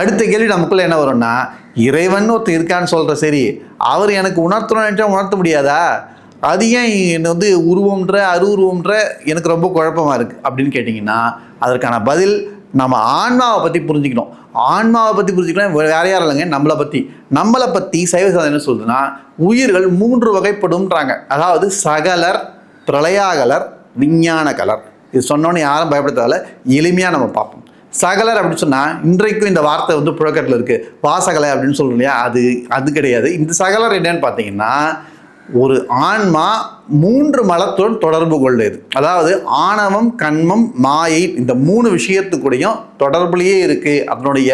அடுத்த கேள்வி நமக்குள்ள என்ன வரும்னா இறைவன் ஒருத்தர் இருக்கான்னு சொல்ற சரி அவர் எனக்கு உணர்த்தணும் உணர்த்த முடியாதா? அது ஏன் என்னை வந்து உருவம்ன்ற அருவுருவம்ன்ற எனக்கு ரொம்ப குழப்பமா இருக்கு அப்படின்னு கேட்டிங்கன்னா அதற்கான பதில் நம்ம ஆன்மாவை பற்றி புரிஞ்சுக்கணும். ஆன்மாவை பற்றி புரிஞ்சுக்கலாம் வேற யாரும் இல்லைங்க நம்மளை பற்றி நம்மளை பற்றி சைவ சாதனை என்ன சொல்லுதுன்னா உயிர்கள் மூன்று வகைப்படும்ன்றாங்க. அதாவது சகலர் பிரளயாகலர் விஞ்ஞான கலர் இது சொன்னோன்னு யாரும் பயப்படுத்தாத எளிமையாக நம்ம பார்ப்போம். சகலர் அப்படின்னு சொன்னால் இன்றைக்கும் இந்த வார்த்தை வந்து புழக்கத்தில் இருக்குது வாசகலை அப்படின்னு சொல்கிறோம் இல்லையா? அது அது கிடையாது. இந்த சகலர் என்னன்னு பார்த்தீங்கன்னா ஒரு ஆன்மா மூன்று மலத்துடன் தொடர்பு கொள்ளுது. அதாவது ஆணவம் கண்மம் மாயை இந்த மூணு விஷயத்துக்குடையும் தொடர்புலேயே இருக்குது அதனுடைய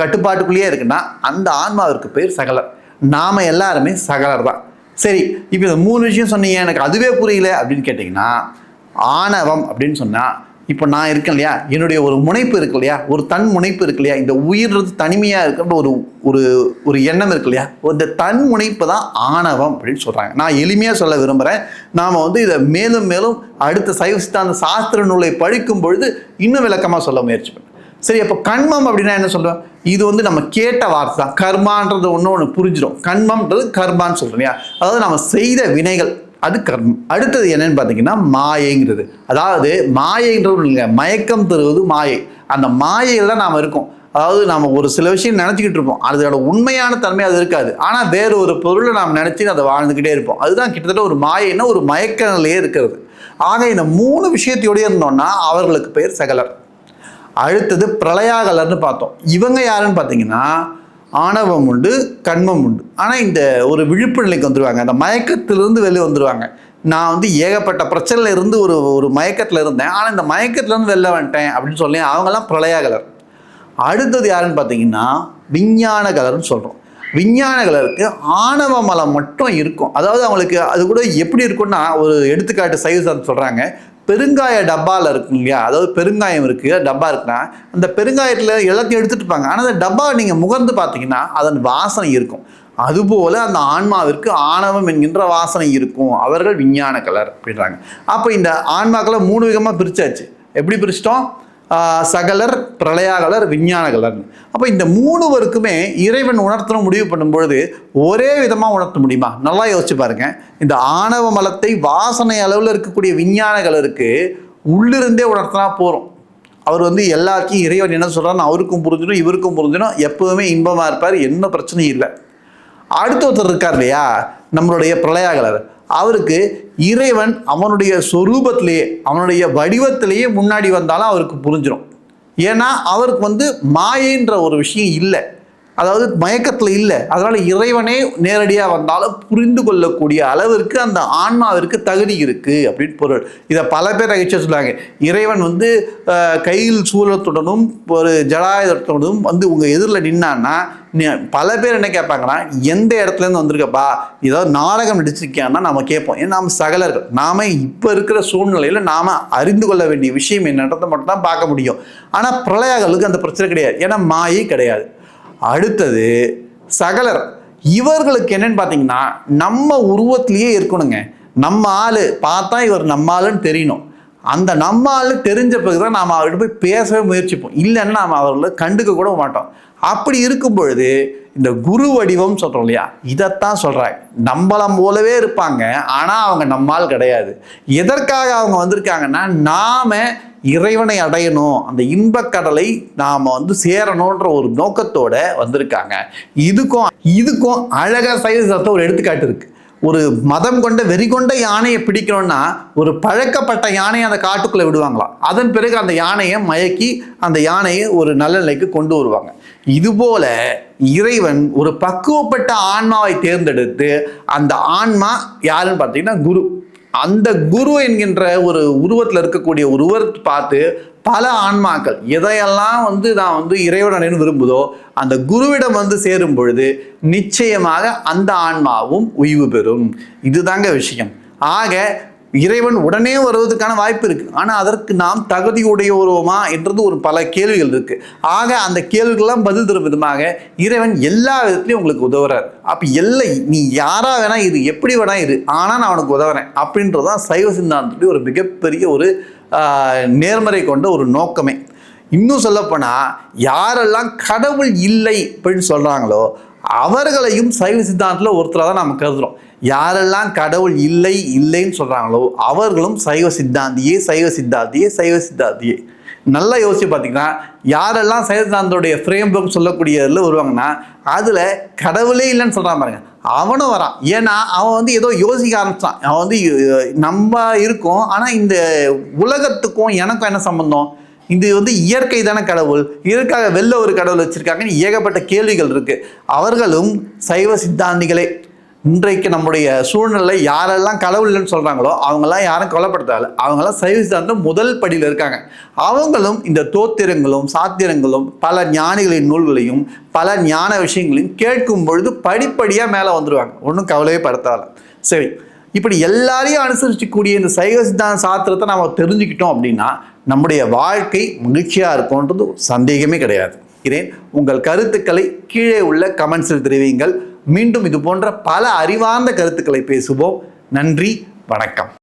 கட்டுப்பாட்டுக்குள்ளேயே இருக்குன்னா அந்த ஆன்மாவிற்கு பேர் சகலர். நாம் எல்லாருமே சகலர் தான். சரி இப்போ இந்த மூணு விஷயம் சொன்னீங்க எனக்கு அதுவே புரியல அப்படின்னு கேட்டிங்கன்னா ஆணவம் அப்படின்னு சொன்னால் இப்போ நான் இருக்கேன் இல்லையா? என்னுடைய ஒரு முனைப்பு இருக்கு இல்லையா? ஒரு தன் முனைப்பு இருக்கு இல்லையா? இந்த உயிர்றது தனிமையாக இருக்கிற ஒரு ஒரு ஒரு எண்ணம் இருக்கு இல்லையா? இந்த தன் முனைப்பு தான் ஆணவம் அப்படின்னு சொல்கிறாங்க நான் எளிமையாக சொல்ல விரும்புகிறேன் நாம் வந்து இதை மேலும் மேலும் அடுத்த சைவ சித்தாந்த சாஸ்திர நூலை படிக்கும் பொழுது இன்னும் விளக்கமாக சொல்ல முயற்சி பண்ணேன் சரி அப்போ கண்மம் அப்படின்னா என்ன சொல்லுவேன் இது வந்து நம்ம கேட்ட வார்த்தை தான். கர்மான்றது ஒன்று ஒன்று புரிஞ்சிடும் கண்மம்ன்றது கர்மான்னு சொல்கிறோம் இல்லையா? அதாவது நம்ம செய்த வினைகள் அது கர்மம் அடுத்தது என்னன்னு பார்த்தீங்கன்னா மாயைங்கிறது. அதாவது மாயைன்றது இல்லைங்க மயக்கம் தருவது மாயை. அந்த மாயையில் தான் நாம் இருக்கோம். அதாவது நாம் ஒரு சில விஷயம் நினச்சிக்கிட்டு இருப்போம். அதோட உண்மையான தன்மை அது இருக்காது. ஆனால் வேறு ஒரு பொருளை நாம் நினச்சி அதை வாழ்ந்துக்கிட்டே இருப்போம். அதுதான் கிட்டத்தட்ட ஒரு மாயைன்னா ஒரு மயக்க நிலையே இருக்கிறது. ஆக இந்த மூணு விஷயத்தையோடய இருந்தோம்னா அவர்களுக்கு பெயர் சகலர். அடுத்தது பிரளயாகலர்னு பார்த்தோம். இவங்க யாருன்னு பார்த்தீங்கன்னா ஆணவம் உண்டு கண்மம் உண்டு. ஆனால் இந்த ஒரு விழிப்பு நிலைக்கு வந்துடுவாங்க அந்த மயக்கத்திலிருந்து வெளியே வந்துருவாங்க. நான் வந்து ஏகப்பட்ட பிரச்சனையில் இருந்து ஒரு ஒரு மயக்கத்தில் இருந்தேன். ஆனால் இந்த மயக்கத்துலேருந்து வெளில வந்துட்டேன் அப்படின்னு சொல்லி அவங்கெல்லாம் பிரளயாகலர். அடுத்தது யாருன்னு பார்த்தீங்கன்னா விஞ்ஞான கலர்னு சொல்கிறோம் விஞ்ஞான கலருக்கு ஆணவ மலம் மட்டும் இருக்கும். அதாவது அவங்களுக்கு அது கூட எப்படி இருக்கும்னா ஒரு எடுத்துக்காட்டு சைவ சார் சொல்கிறாங்க பெருங்காய டப்பாவில் இருக்கும் இல்லையா? அதாவது பெருங்காயம் இருக்குது டப்பா இருக்குன்னா அந்த பெருங்காயத்தில் எல்லாத்தையும் எடுத்துகிட்டு இருப்பாங்க. ஆனால் அந்த டப்பா நீங்கள் முகர்ந்து பார்த்தீங்கன்னா அதன் வாசனை இருக்கும். அதுபோல் அந்த ஆன்மாவிற்கு ஆணவம் என்கின்ற வாசனை இருக்கும். அவர்கள் விஞ்ஞான கலர் அப்படின்றாங்க. அப்போ இந்த ஆன்மாக்களை மூணு விதமாக பிரித்தாச்சு எப்படி பிரிச்சிட்டோம்? சகலர் பிரளயாகலர் விஞ்ஞானகலர். அப்போ இந்த மூணுவருக்குமே இறைவன் உணர்த்தணும் முடிவு பண்ணும்பொழுது ஒரே விதமாக உணர்த்த முடியுமா? நல்லா யோசிச்சு பாருங்க. இந்த ஆணவ மலத்தை வாசனை அளவில் இருக்கக்கூடிய விஞ்ஞானகலருக்கு உள்ளிருந்தே உணர்த்தினா போகிறோம் அவர் வந்து எல்லாருக்கும் இறைவன் என்ன சொல்கிறான்னு அவருக்கும் புரிஞ்சிடும் இவருக்கும் புரிஞ்சிடும். எப்போதுமே இன்பமாக இருப்பார் என்ன பிரச்சனையும் இல்லை. அடுத்த ஒருத்தர் இருக்கார் இல்லையா? நம்மளுடைய பிரளயாகலர். அவருக்கு இறைவன் அவனுடைய சொரூபத்திலேயே அவனுடைய வடிவத்திலேயே முன்னாடி வந்தாலும் அவருக்கு புரிஞ்சிடும் ஏன்னா அவருக்கு வந்து மாயின்ற ஒரு விஷயம் இல்லை. அதாவது மயக்கத்தில் இல்லை. அதனால் இறைவனே நேரடியாக வந்தாலும் புரிந்து கொள்ளக்கூடிய அளவிற்கு அந்த ஆன்மாவிற்கு தகுதி இருக்குது அப்படின்னு பொருள். இதை பல பேர் நகைச்சுவை சொல்லுவாங்க இறைவன் வந்து கையில் சூழலத்துடனும் ஒரு ஜடாயுதத்துடனும் வந்து உங்கள் எதிரில் நின்னான்னா பல பேர் என்ன கேட்பாங்கன்னா எந்த இடத்துலேருந்து வந்திருக்கப்பா? ஏதாவது நாடகம் நடிச்சிருக்கியான்னா நம்ம கேட்போம். ஏன்னா நாம் சகலர்கள். நாம் இப்போ இருக்கிற சூழ்நிலையில் நாம் அறிந்து கொள்ள வேண்டிய விஷயம் என்னன்றதை மட்டும் தான் பார்க்க முடியும். ஆனால் பிரளயங்களுக்கு அந்த பிரச்சனை கிடையாது. ஏன்னா மாயை கிடையாது. அடுத்தது சகலர். இவர்களுக்கு என்னன்னு பார்த்தீங்கன்னா நம்ம உருவத்திலேயே இருக்கணுங்க. நம்ம ஆள் பார்த்தா இவர் நம்ம ஆளுன்னு தெரியணும். அந்த நம்மால் தெரிஞ்ச பிறகு தான் நாம் அவர்கிட்ட போய் பேசவே முயற்சிப்போம். இல்லைன்னா நாம் அவர்களை கண்டுக்க கூட மாட்டோம். அப்படி இருக்கும் பொழுது இந்த குரு வடிவம் சொல்கிறோம் இல்லையா? இதைத்தான் சொல்கிறாங்க நம்மளம் போலவே இருப்பாங்க. ஆனால் அவங்க நம்மால் கிடையாது. எதற்காக அவங்க வந்திருக்காங்கன்னா நாம் இறைவனை அடையணும். அந்த இன்பக்கடலை நாம் வந்து சேரணுன்ற ஒரு நோக்கத்தோட வந்திருக்காங்க. இதுக்கும் இதுக்கும் அழகாக சைவ சத்த ஒரு எடுத்துக்காட்டு இருக்குது ஒரு மதம் கொண்ட வெறி கொண்ட யானையை பிடிக்கணும்னா ஒரு பழக்கப்பட்ட யானையை அந்த காட்டுக்குள்ளே விடுவாங்களாம். அதன் பிறகு அந்த யானையை மயக்கி அந்த யானையை ஒரு நல்ல நிலைக்கு கொண்டு வருவாங்க. இதுபோல இறைவன் ஒரு பக்குவப்பட்ட ஆன்மாவை தேர்ந்தெடுத்து அந்த ஆன்மா யாருன்னு பார்த்தீங்கன்னா குரு. அந்த குரு என்கின்ற ஒரு உருவத்தில் இருக்கக்கூடிய ஒருவர் உருவத்தை பார்த்து பல ஆன்மாக்கள் எதையெல்லாம் வந்து நான் வந்து இறைவனு விரும்புதோ அந்த குருவிடம் வந்து சேரும் பொழுது நிச்சயமாக அந்த ஆன்மாவும் உய்வு பெறும். இதுதாங்க விஷயம். ஆக இறைவன் உடனே வருவதற்கான வாய்ப்பு இருக்குது ஆனால் அதற்கு நாம் தகுதியுடையவரோமா என்றது ஒரு பல கேள்விகள் இருக்குது ஆக அந்த கேள்விகள்லாம் பதில் தரும் விதமாக இறைவன் எல்லா விதத்துலையும் உங்களுக்கு உதவுறார். அப்போ எல்லை நீ யாராக வேணா இரு எப்படி வேணா இரு ஆனால் நான் அவனுக்கு உதவுறேன் அப்படின்றது தான் சைவ சித்தாந்தத்துடைய ஒரு மிகப்பெரிய ஒரு நேர்மறை கொண்ட ஒரு நோக்கமே. இன்னும் சொல்லப்போனால் யாரெல்லாம் கடவுள் இல்லை அப்படின்னு சொல்கிறாங்களோ அவர்களையும் சைவ சித்தாந்தத்தில் ஒருத்தராக தான் நம்ம கருதுகிறோம் யாரெல்லாம் கடவுள் இல்லை இல்லைன்னு சொல்கிறாங்களோ அவர்களும் சைவ சித்தாந்தியே சைவ சித்தாந்தியே சைவ சித்தாந்தியே. நல்லா யோசிச்சு பார்த்தீங்கன்னா யாரெல்லாம் சைவ சித்தாந்தோடைய ஃப்ரேம் ஒர்க் சொல்லக்கூடியதில் வருவாங்கன்னா அதில் கடவுளே இல்லைன்னு சொல்கிறான் பாருங்க. அவனும் வரான். ஏன்னா அவன் வந்து ஏதோ யோசிக்க ஆரம்பிச்சான். அவன் வந்து நம்ம இருக்கோம் ஆனால் இந்த உலகத்துக்கும் எனக்கும் என்ன சம்பந்தம்? இது வந்து இயற்கை தானே கடவுள். இதற்காக வெளில ஒரு கடவுள் வச்சுருக்காங்கன்னு ஏகப்பட்ட கேள்விகள் இருக்குது அவர்களும் சைவ சித்தாந்திகளே. இன்றைக்கு நம்முடைய சூழ்நிலை யாரெல்லாம் கடவுள் இல்லைன்னு சொல்கிறாங்களோ அவங்கெல்லாம் யாரும் கொல்லப்படுத்தாது அவங்கெல்லாம் சைவ சித்தாந்தம் முதல் படியில் இருக்காங்க. அவங்களும் இந்த தோத்திரங்களும் சாத்திரங்களும் பல ஞானிகளின் நூல்களையும் பல ஞான விஷயங்களையும் கேட்கும் பொழுது படிப்படியாக மேலே வந்துடுவாங்க ஒன்றும் கவலையே படுத்தால சரி இப்படி எல்லாரையும் அனுசரிக்கக்கூடிய இந்த சைவ சித்தாந்த சாத்திரத்தை நம்ம தெரிஞ்சுக்கிட்டோம் அப்படின்னா நம்முடைய வாழ்க்கை மகிழ்ச்சியாக இருக்கும்ன்றது சந்தேகமே கிடையாது. உங்கள் கருத்துக்களை கீழே உள்ள கமெண்ட்ஸில் தெரிவிங்கள் மீண்டும் இது போன்ற பல அறிவார்ந்த கருத்துக்களை பேசுவோம். நன்றி வணக்கம்.